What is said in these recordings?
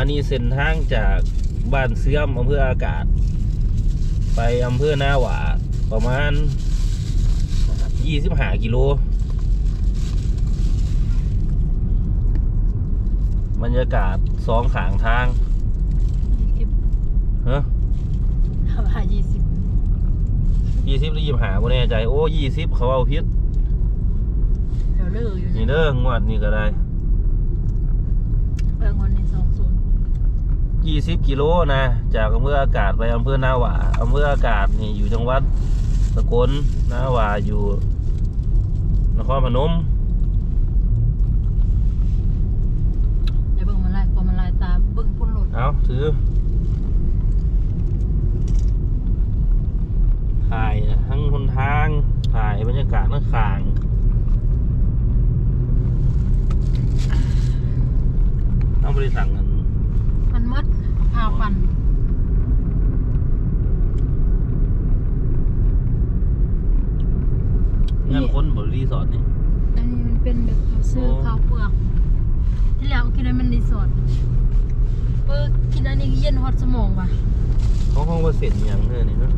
อันนี้เส้นทางจากบ้านเสื่อมอำเภออากาศ ไปอำเภอนาหวาประมาณ 25 กิโล บรรยากาศสองขางทางยี่สิบเฮ้ทำหายี่สิบยี่สิบหรือยี่หาบ่แน่ใจ โอ้ยี่สิบเขาเอาพิษแถวเลืออยู่นี่เนี่ยเด้องวดนี่ก็ได้รางวัลในสอง ศูนย์ยี่สิบกิโลนะ จากอำเภออากาศไปอำเภอนาหวาอำเภออากาศนี่อยู่จังหวัดสกลนาหวาอยู่นครพนมเดี๋ยวเบิ่งมันลายกว่ามันลายตาเบิ่งพุ่นหลุดเอาถือถ่ายทั้งหนทางถ่ายบรรยากาศทั้งขางเอาบริสั่งกัน มันมัดพาปัน งานค้นบ รีสอร์ทนี่ อันนี้มันเป็นแบบเขาซื้อโอ้ ข้าวเปลือก ที่แล้วกินอันมันรีสอร์ทเปิดกินอันนี้เย็นฮอตสมองว่ะเขาห้องว่าเสร็จยังเท่านี่เนอะ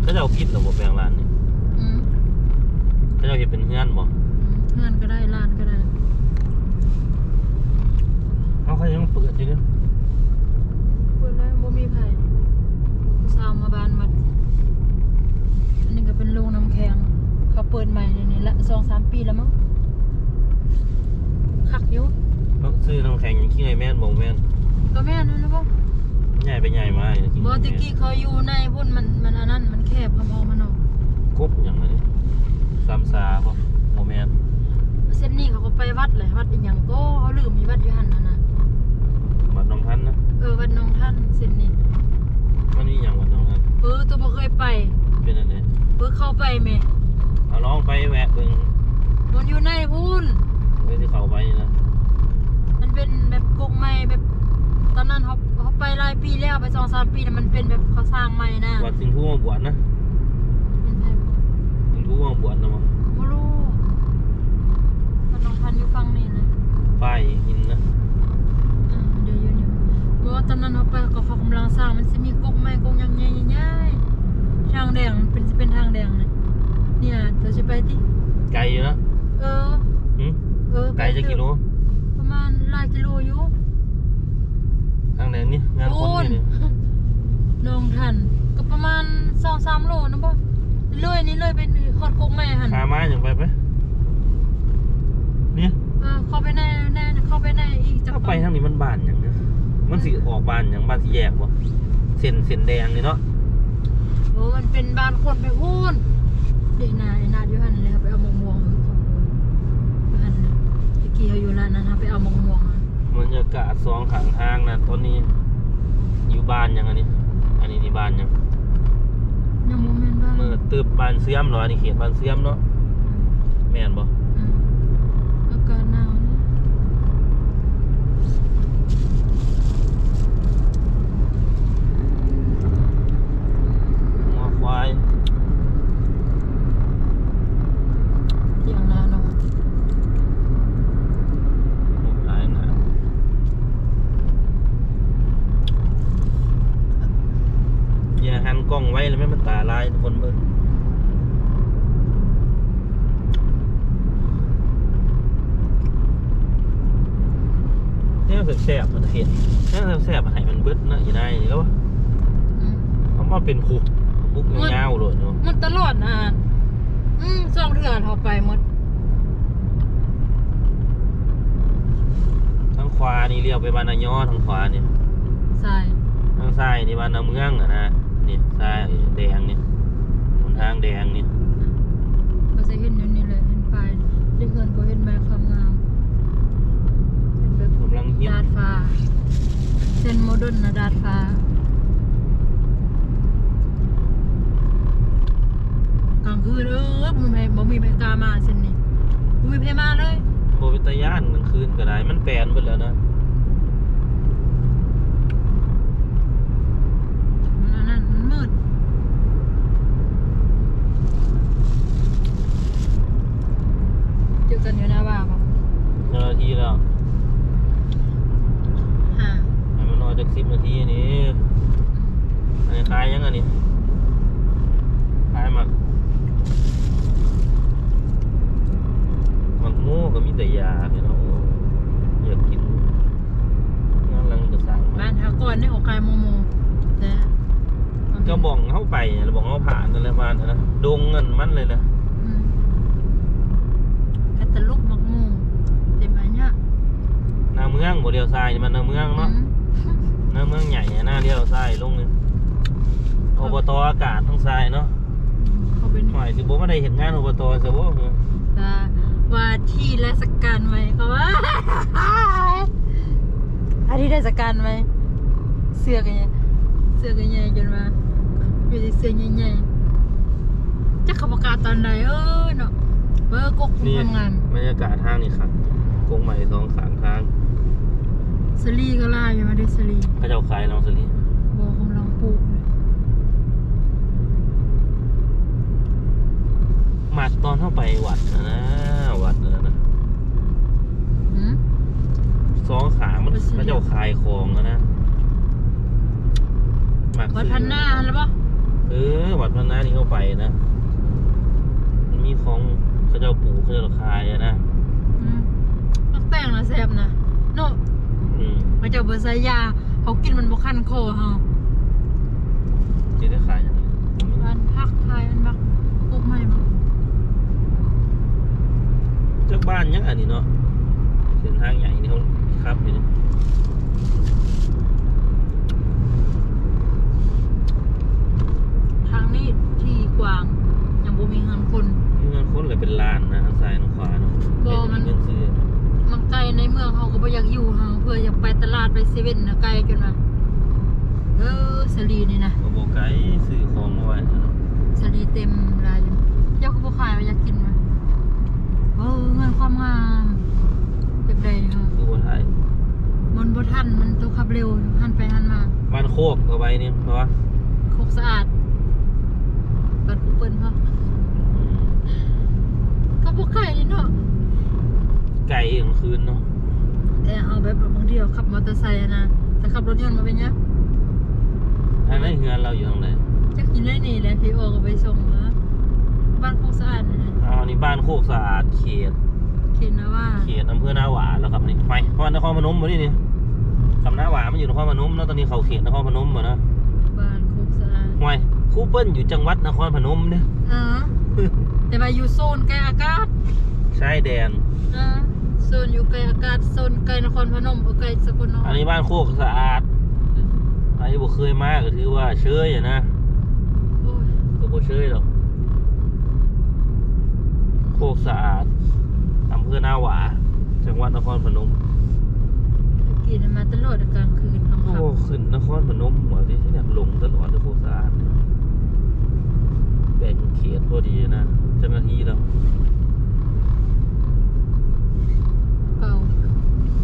เขาจะเอาพิษเหรอบ่แปลงร้านนี่อืมเขาจะเอาเห็ดเป็นเฮือนบ่อืมเงินก็ได้ร้านก็ได้เอาเขายังเปิดอยู่เนี่ย เปิดแล้วบ่มีไผสาวมาบ้านมัดอันนี้ก็เป็นโรงน้ำแข็ง เขาเปิดใหม่ในนี้ละสองสามปีแล้วมั้งคักอยู่เขาซื้อน้ำแข็งอย่างขี้ไงแม่นบ่แม่นก็แม่นนั่นนะบ่ใหญ่ไปใหญ่มาอย่างขี้บ่ตะกี้เขาอยู่ในพุ่นมันมันอันนั้นมันแคบพอๆมันออกกบอย่างไรนี่สามซาบ่บ่แม่นเส้นนี้เขาก็ไปวัดเลยวัดอีหยังก็เขาลืมมีวัดอยู่หั่นน่ะนะบัดน้องพันธุ์นะเออวัดหนองท่านเส้นนี้ มันมีอย่างบัดน้องพันธุ์เออตัวบ่เคยไปเป็นอันไหนเออเข้าไปแม่เอาลองไปแวะเบิ่งมันอยู่ในพุ่นไว้ที่เขาไปนี่นะมันเป็นแบบกงใหม่แบบ ตอนนั้นเขาเขาไปหลายปีแล้วไปสองสามปีแล้วมันเป็นแบบเขาสร้างใหม่นะวัดสิงห์ผู้มาบวชนะเป็นแบบสิงห์ผู้มาบวชนะมั้งบ่รู้มันน้องพันอยู่ฟังนี่นะ ป้ายหินนะ อ่าเดี๋ยวอยู่เนี่ยเพราะว่าตอนนั้นเขาไปก็เขากำลังสร้างมันจะมีกงใหม่กงยังใหญ่ๆทางแดงมันเป็นจะเป็นทางแดงนะเนี่ยเธอจะไปที่ ไกลอยู่นะ เออ หึ เออ ไกลจะกิโล ประมาณหลายกิโลอยู่ ทางไหนนี่งานคนนี่นี่ น้องทันก็ประมาณสองสามโลนะป่ะ เลยนี่เลยเป็นฮอดกงแม่หันขาไม้อย่างไปไหมเนี่ยเออเข้าไปในในเข้าไปในอีกจัถ้าไปทางนี้มันบานอย่างนะมันสิออกบานอย่างบานสีแยกวะเส้นเส้นแดงนี่เนาะโอ้มันเป็นบ้านคนไปพูนเด็กนาไอ้นาอยู่หันเลยครับไปเอามะม่วงอยู่หันเลยตะกี้เขาอยู่ร้านนั้นครับไปเอามะม่วงอะบรรยากาศสองข้างทางนะตอนนี้อยู่บ้านยังอันนี้ อันนี้ที่บ้านยังยังโม เมนต์บ้านเมื่อตืบบ้านเสื่อมเหรออันนี้เขียนบ้านเสื่อมเนาะแม่นบ่ อืมอากาศหนาวนะ งัวควาย เที่ยงนาเนาะ โอ้หลายหนาอย่าหันกล้องไว้เลยแม่มันตาลายทุกคนเบิ่งเนี่ย แสบๆมันเห็นเนี่ยแสบๆมันให้มันเบิดนะอย่าได้แล้วอืมเขามาเป็นคุกคุกเงาๆเลยเนาะมันตลอดนะอืมสองเดือนเขาไปหมดทางขวานี่เลี้ยวไปบ้านนายอทางขวาเนี่ยใช่ทางซ้ายนี่บ้านนาเมืองอะนะนี่ซ้ายแดงนี่หนทางแดงนี่ ก็จะเห็นอยู่นี่เลยเห็นไปายได้เงินก็เห็นไม้ความงามเป็นแบบ กำลังเฮีย ดาน ดฟ้าเส้นโมเดิร์นนะดาดฟ้ากลางคืนเออมันไม่บ่มีไผกล้ามาเส้นนี้บ่มีไผมาเลย โบเป็นตาย่าน ก็ได้มันแปลนไปแล้วนะ กันอยู่หน้าบ้านปะ เจ้าหน้าที่แล้ว ห่า ให้มันนอนจากสิบนาทีนี่อันนี้คลายยังอันนี้คลายหมักหมักหมูก็มีแต่ยาพี่น้องอยากกินงานลังจะสั่ง บ้านทา ก่อนนี่ของใครโมโมแต่ก็บ่องเข้าไปแล้วบ่องเข้าผ่านนั่นแหละบ้านนะดงเงินมันเลยนะอืมแคตตาลูกมักมูเต็มอันเนี้ยน้าเมืองบ่เลี้ยวซ้ายมันน้าเมืองเนาะน้าเมืองใหญ่หน้าเลี้ยวซ้ายลงนี่อบตอากาศทั้งซ้ายเนาะเขาเป็นหมายสิบ่มาได้เห็นงานอบตซะบ่เหรอว่าว่าที่ราชการไหมเขาว่าอันที่ราชการไหม สื้อกันยังเสื้อกันยังจนมาอยู่ในเสื้อใหญ่ๆจะขับประกาศตอนไหนเออเนาะเบอร์กกนี่ทำงานบรรยากาศทางนี่ครับกงใหม่สองขางทางสลีก็ล่าอยู่มาได้สลีเขาเจ้าขายน้องสลีโบกำลังปลูกเลยหมักตอนเข้าไปวัดนะนะวัดนะนะหืมสองขางมันวัดเสลีเขาเจ้าขายของนะ นะหมักวัดพันหน้าแล้วปะเออวัดพันหน้านี่เข้าไปนะมันมีของเขาเจ้าปลูกเขาเจ้าขายอะนะอืมมักแต่งนะแซบนะเนาะอืมมาเจ้าเบอร์ไซยาเขากินมันบ่คันคอเฮาจะได้ขายอย่างนี้บ้านพักไทยมันบักปลูกใหม่บ่จากบ้านยังอันนี้เนาะเส้นทางใหญ่นี่เขาครับอยู่นี่ทางนี้ที่ก ว้างยังบ่มีเงินคน มีเงินคนเลยเป็นล้านนะทางซ้ายทางขวาเนาะบ่มัน เงินซื้อมันไกลในเมืองเขาก็บ่อยากอยู่เฮาเพื่ออยากไปตลาดไปเซเว่นนะไกลจนว่าเออสลีนี่นะมาบอกไกด์ซื้อของมาไว้นะเนาะสลีเต็มรายอยู่เจ้าก็บ่ขายว่าอยากกินมาเออเงินความงามอยากได้เฮาคือบัไทยมันบ่ทันมันตัวขับเร็วหันไปหันมาบ้านโคกเอาไว้นี่เพราะว่าโคกสะอาด บัดกูเปิ้นพอก็บ่ไกลนี่เนาะไก่กลางคืนเนาะแต่เอาแบบบางทีเราขับมอเตอร์ไซค์อะนะแต่ขับรถยนต์มาเป็นเนี้ยทางนั้นเฮือนเราอยู่ทางไหนจะกินได้นี่แหละพี่โอก็ไปส่งมาบ้านโคกสะอาดนี่นะอ๋อนี่บ้านโคกสะอาดเขตเขียนนะว่าเขตอำเภอนาหวาแล้วครับนี่ไปเพราะว่านครพนมบ่นี่นี่คำนาหวามันอยู่นครพนมเนาะตอนนี้เขาเขตนครพนมหมดนะบ้านโคกสะอาดห่วย ครูเปิ้ลอยู่จังหวัดนครพนมเนี่ยเออแต่ว่าอยู่โซนใกล้อากาศชายแดนเออโซนอยู่ใกล้อากาศโซนใกล้นครพนมเออใกล้สกลนคอันรนี้บ้านโคกสะอาดใครบ่เคยมาก็ถือว่าเชยอะนะโอ้ยก็บ่เชยหรอกโคกสะอาดอำเภอนาหวาจังหวัดนครพนมตะกี้น่ะมาตลอดกลางคืนค่โอ้ำขึ้นนครพนมหัวที่อยากลงตลอดเลยโคกสะอาดเนี่ยแบ่งเขตพอดีนะเจ้าหน้าที่แล้วๆเก่า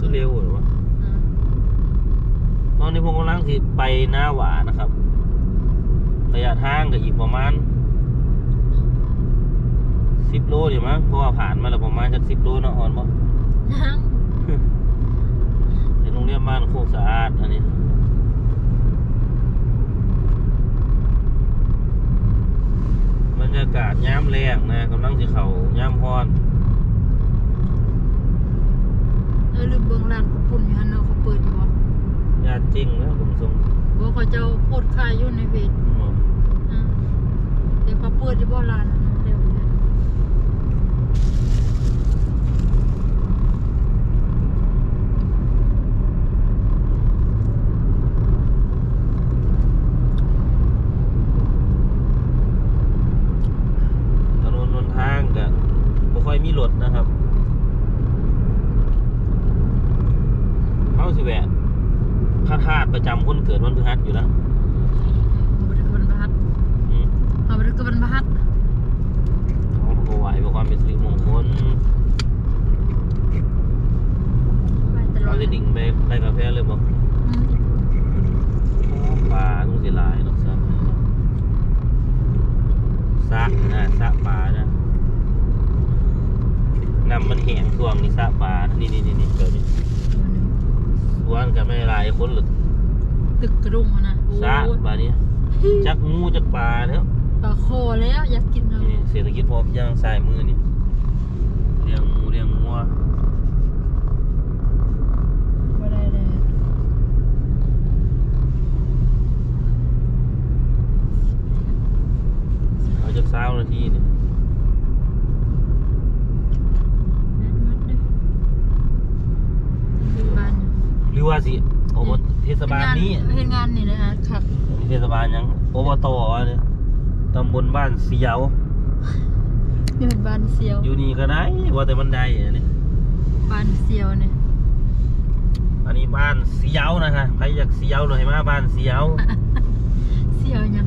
ก็เร็วเหรอวะอ่าตอนนี้ผมกำลังสิไปหน้าหวานะครับระยะทางก็อีกประมาณสิบโลเดี๋ยวมั้งเพราะว่าผ่านมาแล้วประมาณจะสิบโลเนาะอ่อนบ่ยังในโรงเรียนบ้านโคกสะอาดอันนี้ บรรยากาศย้ำแรงนะกำลังสิเขาย้ำพอนเออลืมเบิ่งร้านข้าวปุ้นอยู่หั่นเนาะเขาเปิดอยู่บ่ญาติจริงนะผมทรงบ่เขาเจ้าโพดขายอยู่ในเพจหมออ่าเดี๋ยวเขาเปิดอยู่บ่ร้านนั้นนะเดี๋ยวเดี๋ยว ถนนหนทางก็บ่ค่อยมีรถนะครับเขาสิแหวะพระธาตุประจำคนเกิดวันพฤหัสอยู่แล้ว เอาไปถึงบรรทัด อืม เอาไปถึงบรรทัด เขาก็ไหวเพื่อความเป็นสิริมงคล ลอเราดจะดิ่งไปไปกาแฟเลยบอืมปลาต้องสิลายเนาะซะสะนะสะปลานะนำมันแห้งช่วงนี้ซาปลานี่นี่นี่นี่เดี๋ยวนี้สวนกันไม่ลายคนหรือตึกกระดุมอะนะโอ้ซาปลานี้จักงูจักปลาเนาะปลาโคแล้วอยากกินแล้วนี่เศรษฐกิจพอเพียงสายมือนี่เลี้ยงหมูเลี้ยงงัว บ่ได้เลย เอาจักเช้านาทีนี่ แม่นมัดเด้อเป็นบ้านเนี่ย หรือว่าสิอบตเทศบาลนี้ เฮ็ดงานนี่เลยอะคัก เทศบาลหยัง อบตเนี่ยตำบลบ้านเสียวนี่เป็นบ้านเซียว อยู่นี่ก็ได้ว่าแต่มันได้อันนี้บ้านเซียวเนี่ยอันนี้บ้านเสียวนะฮะใครอยากเสียวหน่อยมาบ้านเสียวเซียวหยัง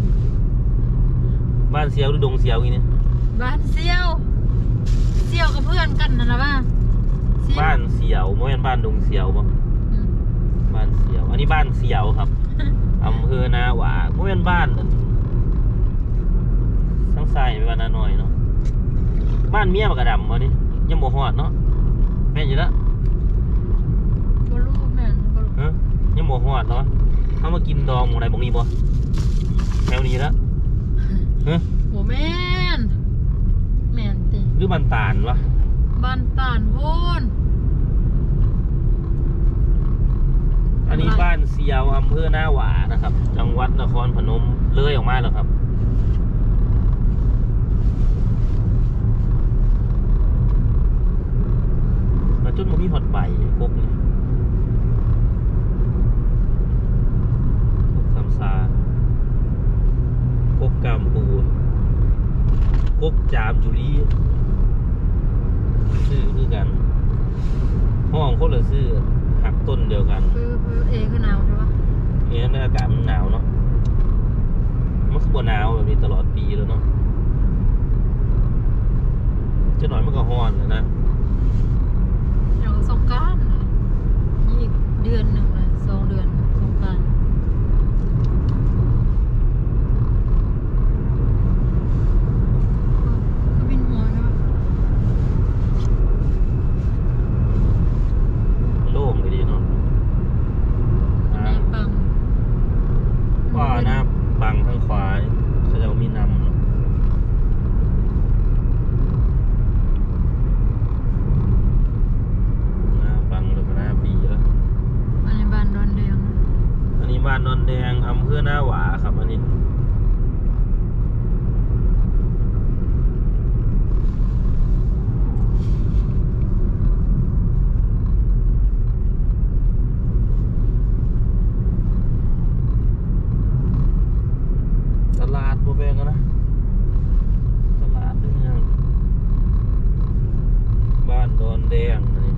บ้านเสียวหรือดงเสียวอีนี่บ้านเซียวเซียวกับเพื่อนกันนั่นล่ะว่าเซียวบ้านเสียวไม่ใช่บ้านดงเสียวบ่อืมบ้านเสียว อันนี้บ้านเสียวครับ อำเภอนาหวาไม่เป็นบ้านนั่นทั้งใส่ไปบ้านนาหน่อยเนาะบ้านเมียปากกระดำวะนี่ยังบ่ฮอดเนาะแม่นอยู่แล้วบ่รู้แม่นบ่รู้ฮะยังบ่ฮอดเนาะเขามากินดองหมู่ใดบ่นี้บ่แถวนี้ละฮะโหแม่นแม่นติหรือบ้านตาลวะบ้านตานโพน อันนี้บ้านเสียวอำเภอหน้าหวานะครับ จังหวัดนครพนมเลื่อยออกมาแล้วครับมาจนมันมีหอดใบกกนี่กกสามซากกกามปูกกจามจุลีชื่อคือกันห้องคนละชื่อ หักต้นเดียวกันคือคือเอคือหนาวใช่ปะเนี่ยในอากาศมันหนาวเนาะมันคือบ่หนาวแบบนี้ตลอดปีแล้วเนาะจะหน่อยมันก็ฮ้อนแล้วนะเดี๋ยวสงกรารอีกเดือนหนึ่งเลยสองเดือนสงกรารคือบินหัวใช่ปะ โล่งไปดีเนาะ อันไหนปัง ว่าหน้าปังข้างขวานี่เขาจะมีนำเนาะหน้าปังแล้วก็หน้าปีแล้ว อันนี้บ้านดอนแดงนะ อันนี้บ้านนอนแดงอำเภอหน้าหวาครับ อันนี้ ตลาดบัวแบงกันนะ ตลาดนี่ยังบ้านดอนแดงอันนี้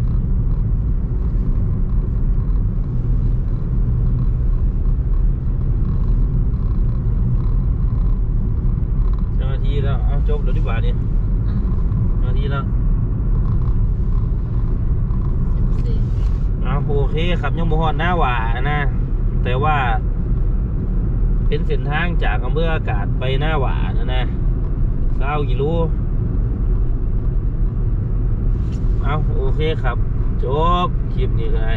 เจ้าหน้าที่แล้ว เอา จบแล้วดีกว่านี่อืมเจ้าหน้าที่แล้วสิบสี่เอาโอเคครับยังบ่ฮอดหน้าหวานะ แต่ว่า เป็นเส้นทางจากอำเภออากาศไปหน้าหวานะนะเก้ากิโลเอาโอเคครับ จบคลิปนี้ก็ได้